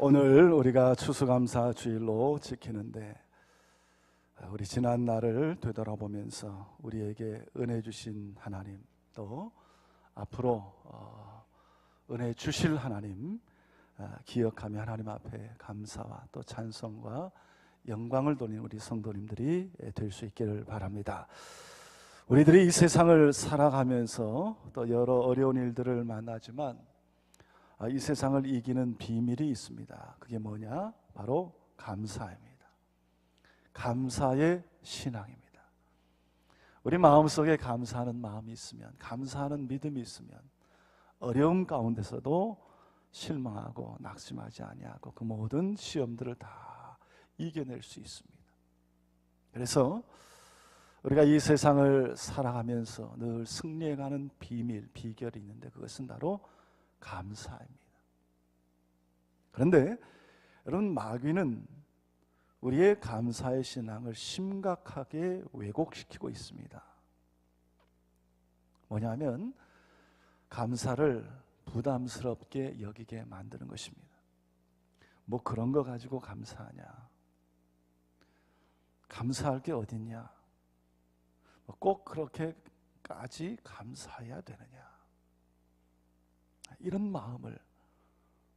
오늘 우리가 추수감사 주일로 지키는데 우리 지난 날을 되돌아보면서 우리에게 은혜 주신 하나님 또 앞으로 어, 은혜 주실 하나님 어, 기억하며 하나님 앞에 감사와 또 찬송과 영광을 돌리는 우리 성도님들이 될 수 있기를 바랍니다. 우리들이 이 세상을 살아가면서 또 여러 어려운 일들을 만나지만 아, 이 세상을 이기는 비밀이 있습니다. 그게 뭐냐? 바로 감사입니다. 감사의 신앙입니다. 우리 마음속에 감사하는 마음이 있으면, 감사하는 믿음이 있으면 어려움 가운데서도 실망하고 낙심하지 아니하고 그 모든 시험들을 다 이겨낼 수 있습니다. 그래서 우리가 이 세상을 살아가면서 늘 승리해가는 비밀, 비결이 있는데 그것은 바로 감사입니다. 그런데 여러분 마귀는 우리의 감사의 신앙을 심각하게 왜곡시키고 있습니다. 뭐냐면 감사를 부담스럽게 여기게 만드는 것입니다. 뭐 그런 거 가지고 감사하냐? 감사할 게 어딨냐? 뭐꼭 그렇게까지 감사해야 되느냐? 이런 마음을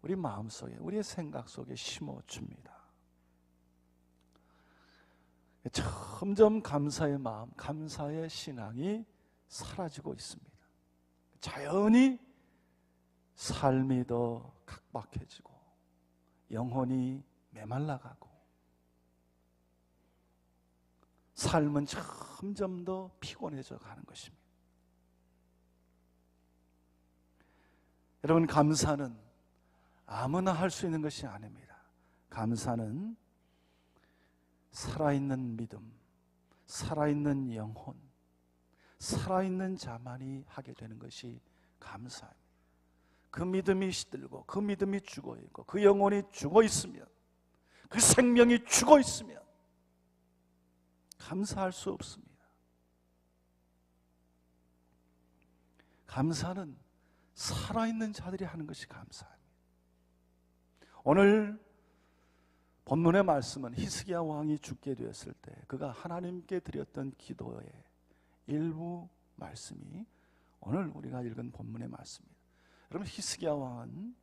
우리 마음 속에, 우리의 생각 속에 심어 줍니다. 점점 감사의 마음, 감사의 신앙이 사라지고 있습니다. 자연히 삶이 더 각박해지고, 영혼이 메말라가고, 삶은 점점 더 피곤해져 가는 것입니다. 여러분 감사는 아무나 할 수 있는 것이 아닙니다. 감사는 살아있는 믿음, 살아있는 영혼, 살아있는 자만이 하게 되는 것이 감사입니다. 그 믿음이 시들고 그 믿음이 죽어 있고 그 영혼이 죽어 있으면 그 생명이 죽어 있으면 감사할 수 없습니다. 감사는 살아있는 자들이 하는 것이 감사합니다. 오늘 본문의 말씀은 히스기야 왕이 죽게 되었을 때 그가 하나님께 드렸던 기도의 일부 말씀이 오늘 우리가 읽은 본문의 말씀입니다. 여러분 히스기야 왕은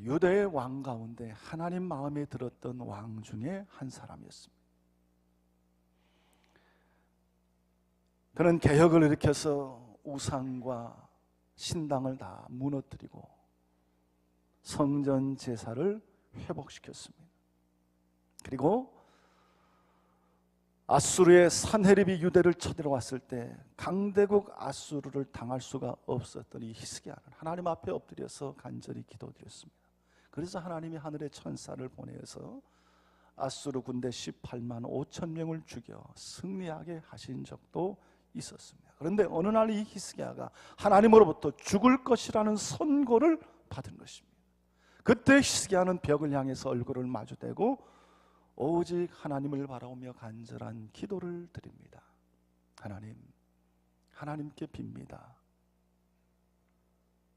유대의 왕 가운데 하나님 마음에 들었던 왕 중에 한 사람이었습니다. 그는 개혁을 일으켜서 우상과 신당을 다 무너뜨리고 성전 제사를 회복시켰습니다. 그리고 아수르의 산헤립이 유대를 쳐들어왔을 때 강대국 아수르를 당할 수가 없었던 이 히스기야는 하나님 앞에 엎드려서 간절히 기도드렸습니다. 그래서 하나님이 하늘의 천사를 보내서 아수르 군대 18만 5천 명을 죽여 승리하게 하신 적도 있었습니다. 그런데 어느 날 이 히스기야가 하나님으로부터 죽을 것이라는 선고를 받은 것입니다. 그때 히스기야는 벽을 향해서 얼굴을 마주대고 오직 하나님을 바라보며 간절한 기도를 드립니다. 하나님, 하나님께 빕니다.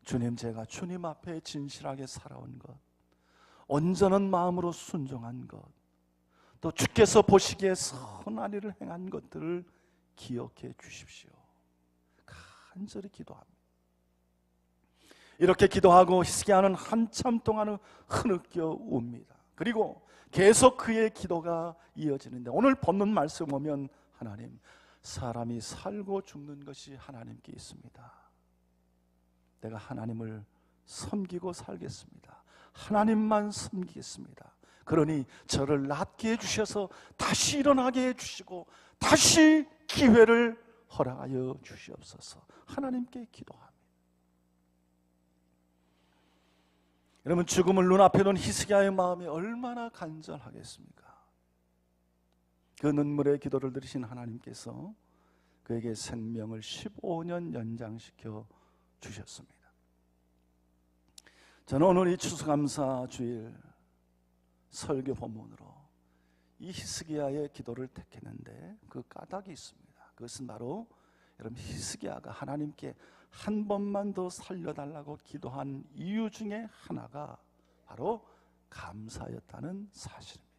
주님, 제가 주님 앞에 진실하게 살아온 것, 온전한 마음으로 순종한 것, 또 주께서 보시기에 선한 일을 행한 것들을 기억해 주십시오. 간절히 기도합니다. 이렇게 기도하고 히스기야는 한참 동안은 흐느껴 웁니다. 그리고 계속 그의 기도가 이어지는데 오늘 본문 말씀 보면 하나님 사람이 살고 죽는 것이 하나님께 있습니다. 내가 하나님을 섬기고 살겠습니다. 하나님만 섬기겠습니다. 그러니 저를 낫게 해주셔서 다시 일어나게 해주시고 다시 기회를 허락하여 주시옵소서. 하나님께 기도합니다. 여러분 죽음을 눈앞에 놓은 히스기야의 마음이 얼마나 간절하겠습니까? 그 눈물의 기도를 들으신 하나님께서 그에게 생명을 15년 연장시켜 주셨습니다. 저는 오늘 이 추수감사 주일 설교 본문으로 이 히스기야의 기도를 택했는데 그 까닭이 있습니다. 그것은 바로 여러분 히스기야가 하나님께 한 번만 더 살려달라고 기도한 이유 중에 하나가 바로 감사였다는 사실입니다.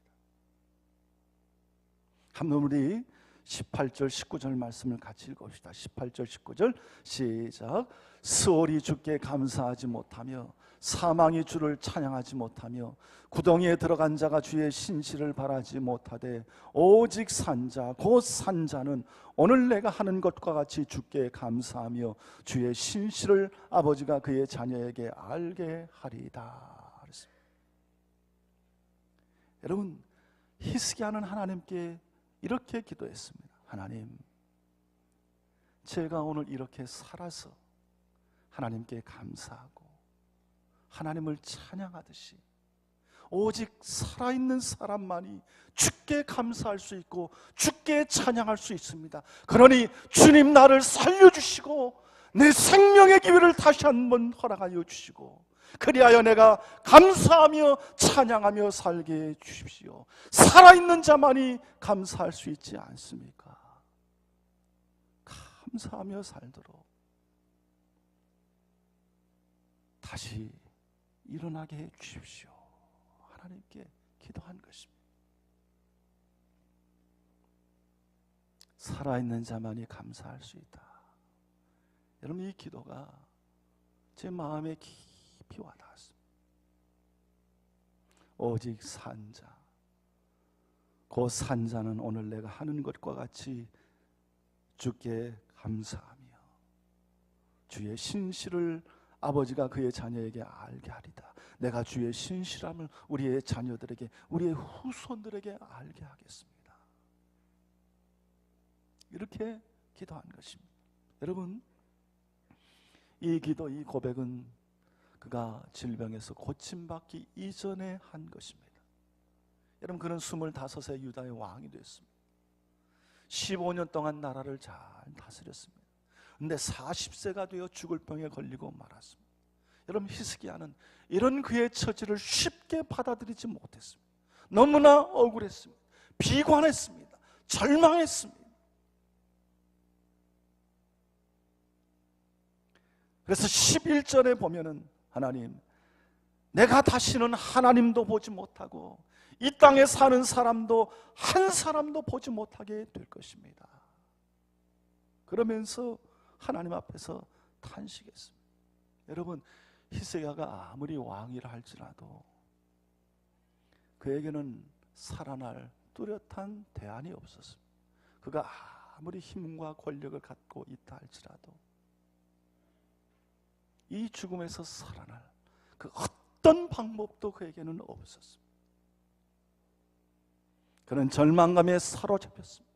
한번 우리 18절 19절 말씀을 같이 읽읍시다. 18절 19절 시작. 스월이 주께 감사하지 못하며 사망이 주를 찬양하지 못하며 구덩이에 들어간 자가 주의 신실을 바라지 못하되 오직 산자 곧 산자는 오늘 내가 하는 것과 같이 주께 감사하며 주의 신실을 아버지가 그의 자녀에게 알게 하리다. 여러분 히스기야는 하나님께 이렇게 기도했습니다. 하나님, 제가 오늘 이렇게 살아서 하나님께 감사하고 하나님을 찬양하듯이 오직 살아있는 사람만이 주께 감사할 수 있고 주께 찬양할 수 있습니다. 그러니 주님 나를 살려주시고 내 생명의 기회를 다시 한번 허락하여 주시고 그리하여 내가 감사하며 찬양하며 살게 해 주십시오. 살아있는 자만이 감사할 수 있지 않습니까? 감사하며 살도록 다시 일어나게 해 주십시오. 하나님께 기도한 것입니다. 살아있는 자만이 감사할 수 있다. 여러분 이 기도가 제 마음에 깊이 와 닿았습니다. 오직 산자 그 산자는 오늘 내가 하는 것과 같이 주께 감사하며 주의 신실을 아버지가 그의 자녀에게 알게 하리다. 내가 주의 신실함을 우리의 자녀들에게, 우리의 후손들에게 알게 하겠습니다. 이렇게 기도한 것입니다. 여러분, 이 기도, 이 고백은 그가 질병에서 고침받기 이전에 한 것입니다. 여러분, 그는 25세 유다의 왕이 됐습니다. 15년 동안 나라를 잘 다스렸습니다. 근데 40세가 되어 죽을 병에 걸리고 말았습니다. 여러분 히스기야는 이런 그의 처지를 쉽게 받아들이지 못했습니다. 너무나 억울했습니다. 비관했습니다. 절망했습니다. 그래서 11절에 보면은 하나님 내가 다시는 하나님도 보지 못하고 이 땅에 사는 사람도 한 사람도 보지 못하게 될 것입니다. 그러면서 하나님 앞에서 탄식했습니다. 여러분 히스기야가 아무리 왕이라 할지라도 그에게는 살아날 뚜렷한 대안이 없었습니다. 그가 아무리 힘과 권력을 갖고 있다 할지라도 이 죽음에서 살아날 그 어떤 방법도 그에게는 없었습니다. 그는 절망감에 사로잡혔습니다.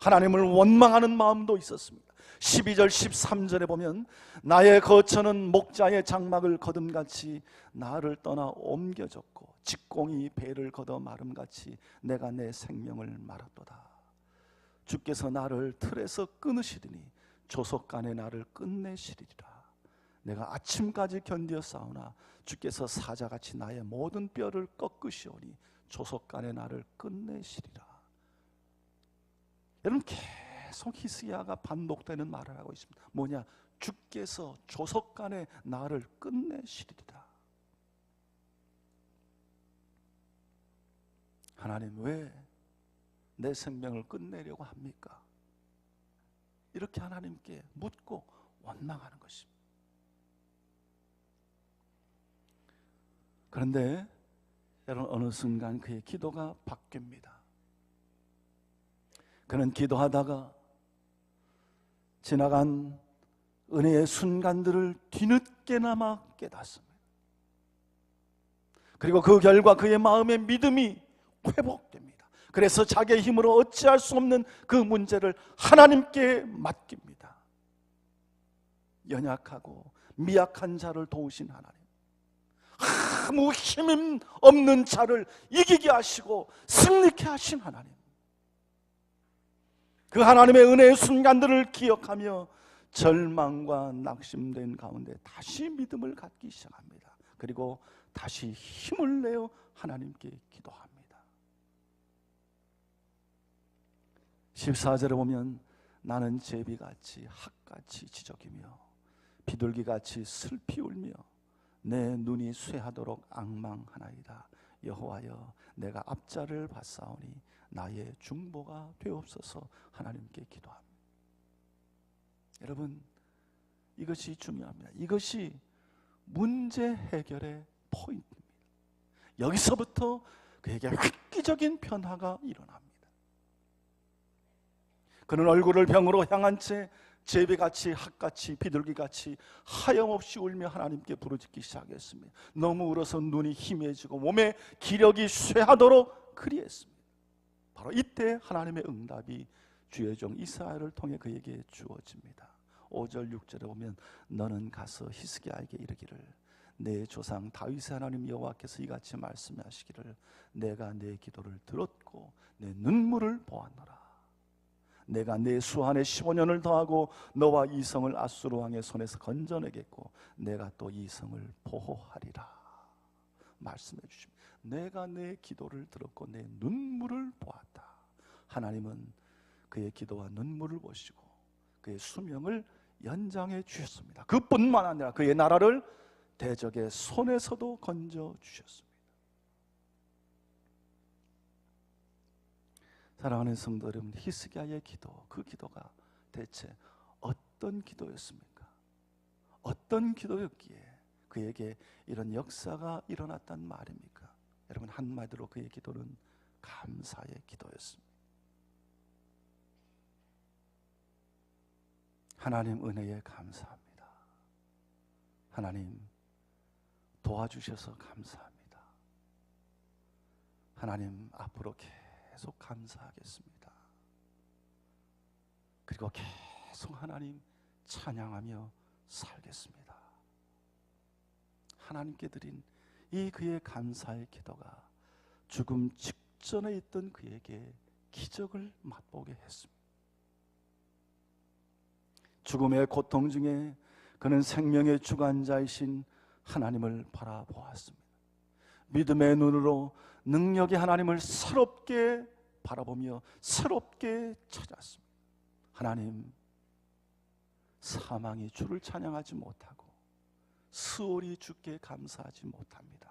하나님을 원망하는 마음도 있었습니다. 12절 13절에 보면 나의 거처는 목자의 장막을 거둠같이 나를 떠나 옮겨졌고 직공이 배를 걷어 마름같이 내가 내 생명을 말았도다 주께서 나를 틀에서 끊으시리니 조속간에 나를 끝내시리라 내가 아침까지 견디어 싸우나 주께서 사자같이 나의 모든 뼈를 꺾으시오니 조속간에 나를 끝내시리라 여러분 계속 히스기야가 반복되는 말을 하고 있습니다. 뭐냐? 주께서 조석간에 나를 끝내시리라. 하나님 왜 내 생명을 끝내려고 합니까? 이렇게 하나님께 묻고 원망하는 것입니다. 그런데 여러분 어느 순간 그의 기도가 바뀝니다. 그는 기도하다가 지나간 은혜의 순간들을 뒤늦게나마 깨닫습니다. 그리고 그 결과 그의 마음의 믿음이 회복됩니다. 그래서 자기의 힘으로 어찌할 수 없는 그 문제를 하나님께 맡깁니다. 연약하고 미약한 자를 도우신 하나님. 아무 힘 없는 자를 이기게 하시고 승리케 하신 하나님. 그 하나님의 은혜의 순간들을 기억하며 절망과 낙심된 가운데 다시 믿음을 갖기 시작합니다. 그리고 다시 힘을 내어 하나님께 기도합니다. 14절에 보면 나는 제비같이 학같이 지적이며 비둘기같이 슬피 울며 내 눈이 쇠하도록 악망하나이다. 여호와여 내가 앞자를 봤사오니 나의 중보가 되옵소서 하나님께 기도합니다. 여러분 이것이 중요합니다. 이것이 문제 해결의 포인트입니다. 여기서부터 그에게 획기적인 변화가 일어납니다. 그는 얼굴을 병으로 향한 채 제비같이 학같이 비둘기같이 하염없이 울며 하나님께 부르짖기 시작했습니다. 너무 울어서 눈이 희미해지고 몸에 기력이 쇠하도록 그리했습니다. 바로 이때 하나님의 응답이 주의 종 이스라엘을 통해 그에게 주어집니다. 5절 6절에 보면 너는 가서 히스기야에게 이르기를 내 조상 다윗의 하나님 여호와께서 이같이 말씀하시기를 내가 내 기도를 들었고 내 눈물을 보았노라 내가 내 수한에 15년을 더하고 너와 이성을 아수르 왕의 손에서 건져내겠고 내가 또 이성을 보호하리라 말씀해 주십니다. 내가 내 기도를 들었고 내 눈물을 보았다. 하나님은 그의 기도와 눈물을 보시고 그의 수명을 연장해 주셨습니다. 그뿐만 아니라 그의 나라를 대적의 손에서도 건져 주셨습니다. 사랑하는 성도 여러분, 히스기야의 기도, 그 기도가 대체 어떤 기도였습니까? 어떤 기도였기에 그에게 이런 역사가 일어났단 말입니까? 여러분 한마디로 그의 기도는 감사의 기도였습니다. 하나님 은혜에 감사합니다. 하나님 도와주셔서 감사합니다. 하나님 앞으로 계속 감사하겠습니다. 그리고 계속 하나님 찬양하며 살겠습니다. 하나님께 드린 이 그의 감사의 기도가 죽음 직전에 있던 그에게 기적을 맛보게 했습니다. 죽음의 고통 중에 그는 생명의 주관자이신 하나님을 바라보았습니다. 믿음의 눈으로 능력의 하나님을 새롭게 바라보며 새롭게 찾았습니다. 하나님, 사망이 주를 찬양하지 못하고 수월이 주께 감사하지 못합니다.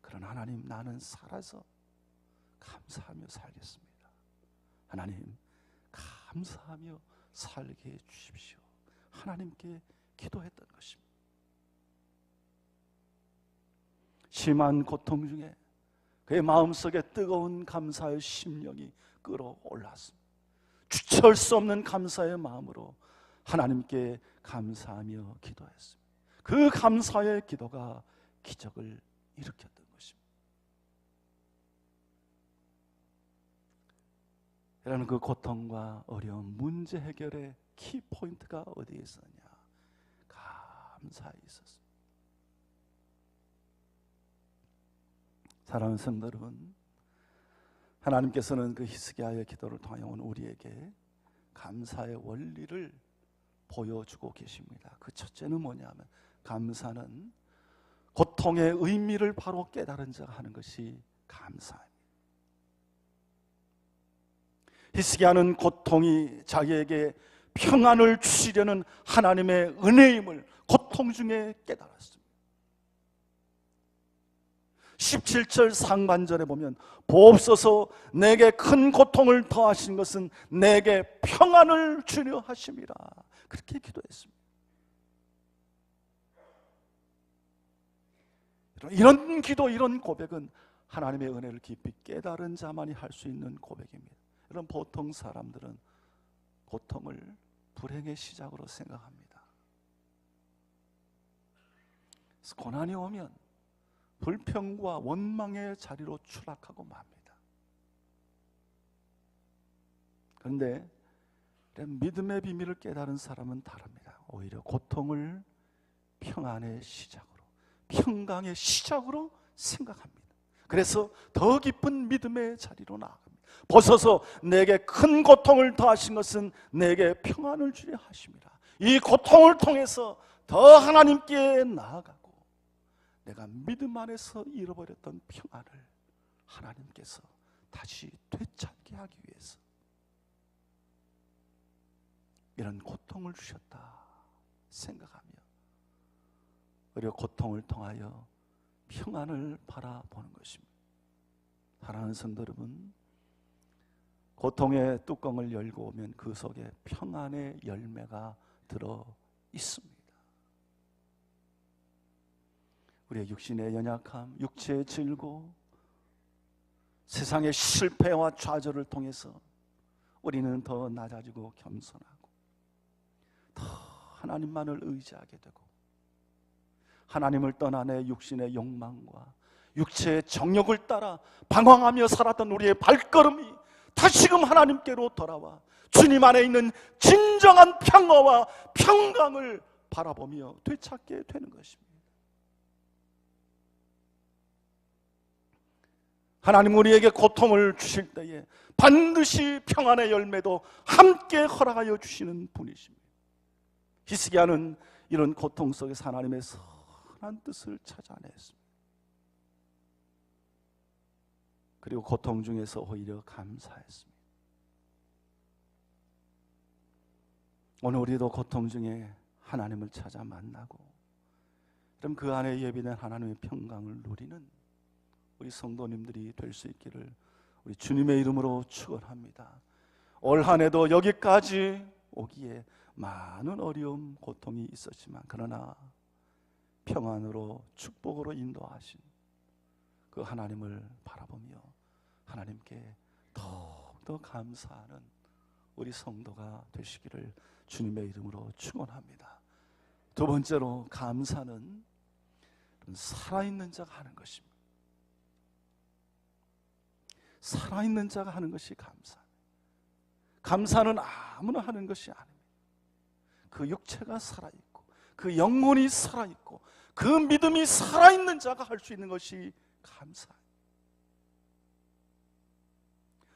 그러나 하나님, 나는 살아서 감사하며 살겠습니다. 하나님, 감사하며 살게 해 주십시오. 하나님께 기도했던 것입니다. 심한 고통 중에 그의 마음속에 뜨거운 감사의 심령이 끌어올랐습니다. 주체할 수 없는 감사의 마음으로 하나님께 감사하며 기도했습니다. 그 감사의 기도가 기적을 일으켰던 것입니다. 라는 그 고통과 어려움, 문제 해결의 키 포인트가 어디에 있었냐? 감사에 있었습니다. 사랑하는 성도 여러분, 하나님께서는 그 히스기야의 기도를 통하여 우리에게 감사의 원리를 보여주고 계십니다. 그 첫째는 뭐냐면 감사는 고통의 의미를 바로 깨달은 자가 하는 것이 감사입니다. 히스기야는 고통이 자기에게 평안을 주시려는 하나님의 은혜임을 고통 중에 깨달았습니다. 17절 상반절에 보면 보옵소서 내게 큰 고통을 더하신 것은 내게 평안을 주려 하심이라 그렇게 기도했습니다. 이런 기도 이런 고백은 하나님의 은혜를 깊이 깨달은 자만이 할 수 있는 고백입니다. 여러분 보통 사람들은 고통을 불행의 시작으로 생각합니다. 고난이 오면 불평과 원망의 자리로 추락하고 맙니다. 그런데 믿음의 비밀을 깨달은 사람은 다릅니다. 오히려 고통을 평안의 시작으로, 평강의 시작으로 생각합니다. 그래서 더 깊은 믿음의 자리로 나아갑니다. 벗어서 내게 큰 고통을 더하신 것은 내게 평안을 주려 하십니다. 이 고통을 통해서 더 하나님께 나아가 내가 믿음 안에서 잃어버렸던 평안을 하나님께서 다시 되찾게 하기 위해서 이런 고통을 주셨다 생각하며 그리고 고통을 통하여 평안을 바라보는 것입니다. 사랑하는 성도 여러분, 고통의 뚜껑을 열고 오면 그 속에 평안의 열매가 들어 있습니다. 우리의 육신의 연약함, 육체의 질고, 세상의 실패와 좌절을 통해서 우리는 더 낮아지고 겸손하고 더 하나님만을 의지하게 되고 하나님을 떠나 내 육신의 욕망과 육체의 정욕을 따라 방황하며 살았던 우리의 발걸음이 다시금 하나님께로 돌아와 주님 안에 있는 진정한 평화와 평강을 바라보며 되찾게 되는 것입니다. 하나님 우리에게 고통을 주실 때에 반드시 평안의 열매도 함께 허락하여 주시는 분이십니다. 히스기야는 이런 고통 속에서 하나님의 선한 뜻을 찾아냈습니다. 그리고 고통 중에서 오히려 감사했습니다. 오늘 우리도 고통 중에 하나님을 찾아 만나고 그럼 그 안에 예비된 하나님의 평강을 누리는 우리 성도님들이 될 수 있기를 우리 주님의 이름으로 축원합니다. 올 한해도 여기까지 오기에 많은 어려움, 고통이 있었지만 그러나 평안으로 축복으로 인도하신 그 하나님을 바라보며 하나님께 더욱더 감사하는 우리 성도가 되시기를 주님의 이름으로 축원합니다. 두 번째로 감사는 살아있는 자가 하는 것입니다. 살아있는 자가 하는 것이 감사. 감사는 아무나 하는 것이 아닙니다. 그 육체가 살아있고, 그 영혼이 살아있고, 그 믿음이 살아있는 자가 할 수 있는 것이 감사.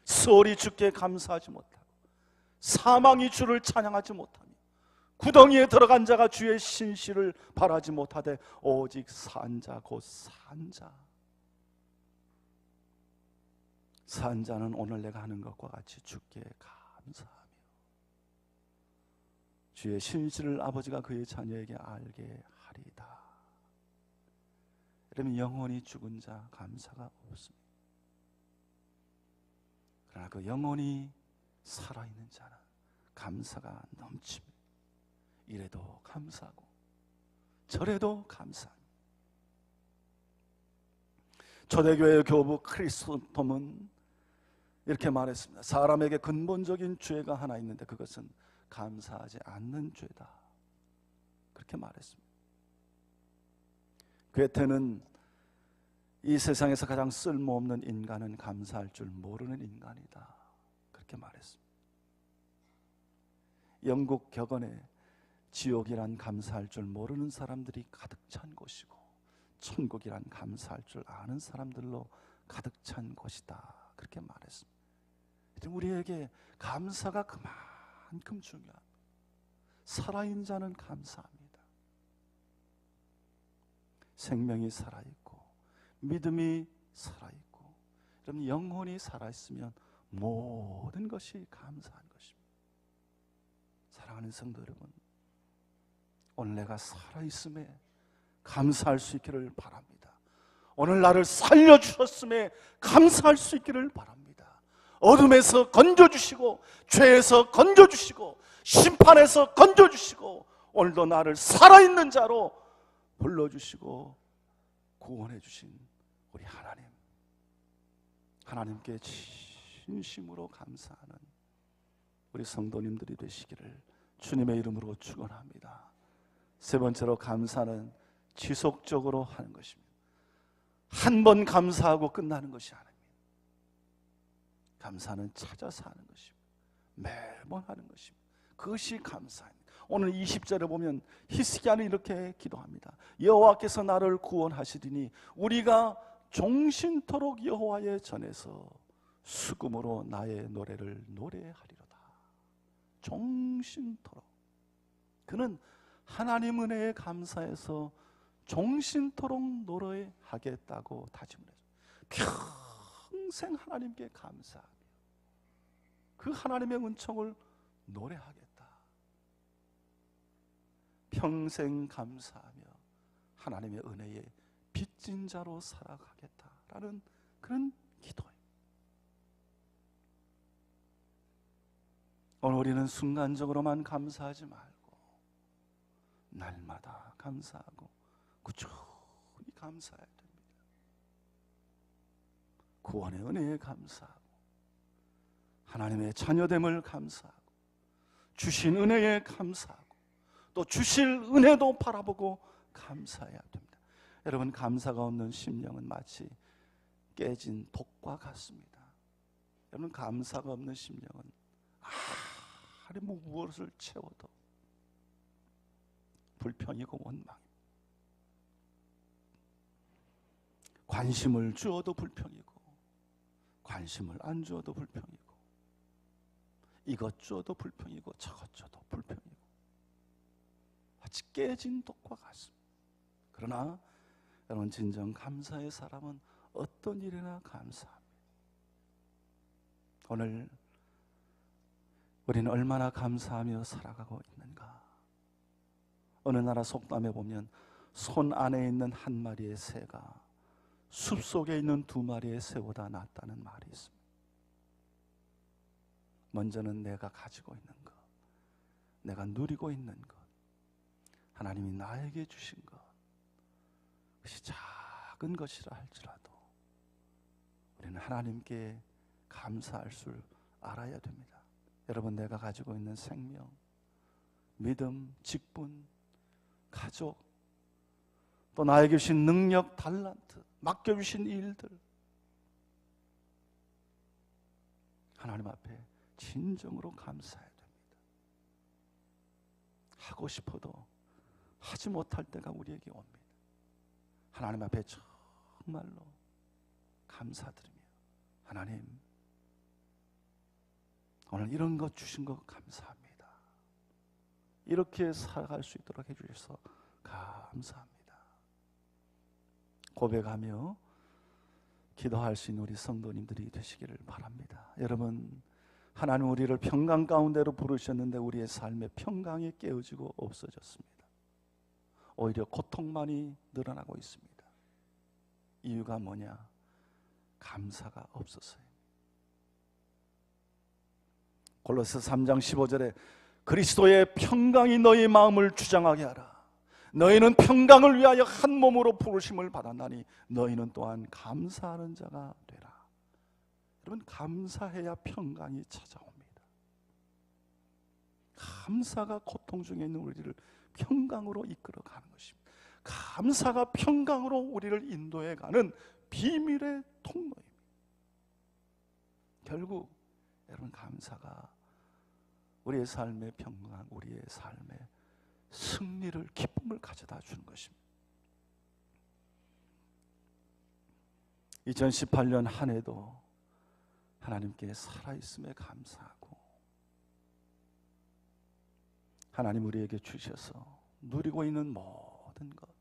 소리 주께 감사하지 못하고, 사망이 주를 찬양하지 못하며, 구덩이에 들어간 자가 주의 신실을 바라지 못하되, 오직 산자 곧 산자. 산 자는 오늘 내가 하는 것과 같이 주께 감사하며 주의 신실을 아버지가 그의 자녀에게 알게 하리다. 그러면 영원히 죽은 자 감사가 없습니다. 그러나 그 영원히 살아있는 자는 감사가 넘칩니다. 이래도 감사하고 저래도 감사합니다. 초대교회 교부 크리스토톰은 이렇게 말했습니다. 사람에게 근본적인 죄가 하나 있는데 그것은 감사하지 않는 죄다. 그렇게 말했습니다. 괴테는 이 세상에서 가장 쓸모없는 인간은 감사할 줄 모르는 인간이다. 그렇게 말했습니다. 영국 격언에 지옥이란 감사할 줄 모르는 사람들이 가득 찬 곳이고 천국이란 감사할 줄 아는 사람들로 가득 찬 곳이다. 그렇게 말했습니다. 우리에게 감사가 그만큼 중요합니다. 살아있는 자는 감사합니다. 생명이 살아있고, 믿음이 살아있고, 여러분 영혼이 살아있으면 모든 것이 감사한 것입니다. 사랑하는 성도 여러분, 오늘 내가 살아있음에 감사할 수 있기를 바랍니다. 오늘 나를 살려주셨음에 감사할 수 있기를 바랍니다. 어둠에서 건져주시고, 죄에서 건져주시고, 심판에서 건져주시고, 오늘도 나를 살아있는 자로 불러주시고, 구원해 주신 우리 하나님. 하나님께 진심으로 감사하는 우리 성도님들이 되시기를 주님의 이름으로 축원합니다. 세 번째로 감사는 지속적으로 하는 것입니다. 한 번 감사하고 끝나는 것이 아닙니다. 감사는 찾아서 하는 것입니다. 매번 하는 것입니다. 그것이 감사입니다. 오늘 20절에 보면 히스기야는 이렇게 기도합니다. 여호와께서 나를 구원하시리니 우리가 종신토록 여호와의 전에서 수금으로 나의 노래를 노래하리로다. 종신토록. 그는 하나님 은혜에 감사해서 종신토록 노래하겠다고 다짐을 했어요. 평생 하나님께 감사하며 그 하나님의 은총을 노래하겠다. 평생 감사하며 하나님의 은혜의 빚진 자로 살아가겠다라는 그런 기도예요. 오늘 우리는 순간적으로만 감사하지 말고 날마다 감사하고 꾸준히 감사해야 됩니다. 구원의 은혜에 감사하고 하나님의 자녀됨을 감사하고 주신 은혜에 감사하고 또 주실 은혜도 바라보고 감사해야 됩니다. 여러분 감사가 없는 심령은 마치 깨진 독과 같습니다. 여러분 감사가 없는 심령은 아무리 뭐 무엇을 채워도 불평이고 원망. 관심을 주어도 불평이고 관심을 안 주어도 불평이고 이것 줘도 불평이고 저것 줘도 불평이고 마치 깨진 독과 같습니다. 그러나 여러분 진정 감사의 사람은 어떤 일이나 감사합니다. 오늘 우리는 얼마나 감사하며 살아가고 있는가? 어느 나라 속담에 보면 손 안에 있는 한 마리의 새가 숲 속에 있는 두 마리의 새보다 낫다는 말이 있습니다. 먼저는 내가 가지고 있는 것, 내가 누리고 있는 것, 하나님이 나에게 주신 것, 그것이 작은 것이라 할지라도 우리는 하나님께 감사할 줄 알아야 됩니다. 여러분, 내가 가지고 있는 생명, 믿음, 직분, 가족, 또 나에게 주신 능력, 달란트, 맡겨주신 일들, 하나님 앞에 진정으로 감사해야 됩니다. 하고 싶어도 하지 못할 때가 우리에게 옵니다. 하나님 앞에 정말로 감사드리며 하나님 오늘 이런 것 주신 것 감사합니다. 이렇게 살아갈 수 있도록 해주셔서 감사합니다. 고백하며 기도할 수 있는 우리 성도님들이 되시기를 바랍니다. 여러분 하나님 우리를 평강 가운데로 부르셨는데 우리의 삶의 평강이 깨어지고 없어졌습니다. 오히려 고통만이 늘어나고 있습니다. 이유가 뭐냐? 감사가 없어서요. 골로새 3장 15절에 그리스도의 평강이 너희 마음을 주장하게 하라. 너희는 평강을 위하여 한 몸으로 부르심을 받았나니 너희는 또한 감사하는 자가 되라. 여러분 감사해야 평강이 찾아옵니다. 감사가 고통 중에 있는 우리를 평강으로 이끌어 가는 것입니다. 감사가 평강으로 우리를 인도해 가는 비밀의 통로입니다. 결국 여러분 감사가 우리의 삶의 평강, 우리의 삶의 승리를 기쁨을 가져다 주는 것입니다. 2018년 한 해도 하나님께 살아있음에 감사하고 하나님 우리에게 주셔서 누리고 있는 모든 것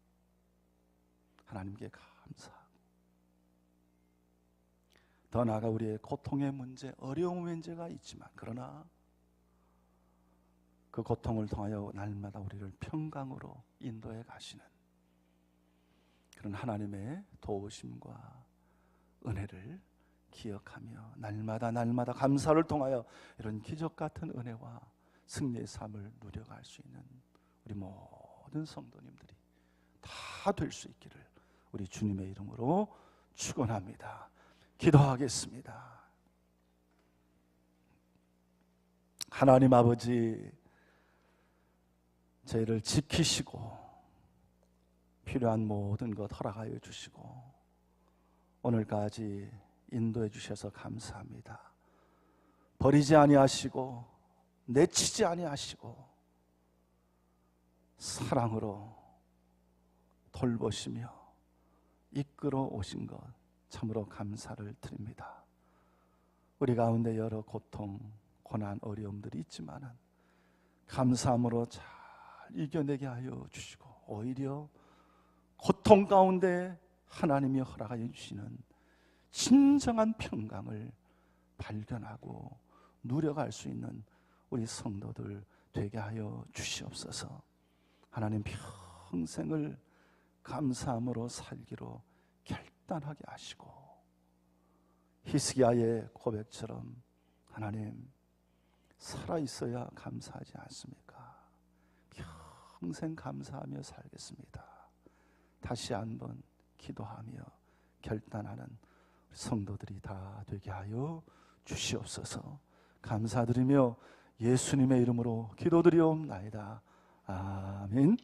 하나님께 감사하고 더 나아가 우리의 고통의 문제, 어려운 문제가 있지만 그러나 그 고통을 통하여 날마다 우리를 평강으로 인도해 가시는 그런 하나님의 도우심과 은혜를 기억하며 날마다 날마다 감사를 통하여 이런 기적 같은 은혜와 승리의 삶을 누려갈 수 있는 우리 모든 성도님들이 다 될 수 있기를 우리 주님의 이름으로 축원합니다. 기도하겠습니다. 하나님 아버지 저희를 지키시고 필요한 모든 것 허락하여 주시고 오늘까지 인도해 주셔서 감사합니다. 버리지 아니하시고 내치지 아니하시고 사랑으로 돌보시며 이끌어 오신 것 참으로 감사를 드립니다. 우리 가운데 여러 고통, 고난, 어려움들이 있지만은 감사함으로 잘 이겨내게 하여 주시고 오히려 고통 가운데 하나님이 허락하여 주시는 진정한 평강을 발견하고 누려갈 수 있는 우리 성도들 되게 하여 주시옵소서. 하나님 평생을 감사함으로 살기로 결단하게 하시고 히스기야의 고백처럼 하나님 살아 있어야 감사하지 않습니까? 평생 감사하며 살겠습니다. 다시 한번 기도하며 결단하는 성도들이 다 되게 하여 주시옵소서. 감사드리며 예수님의 이름으로 기도드리옵나이다. 아멘.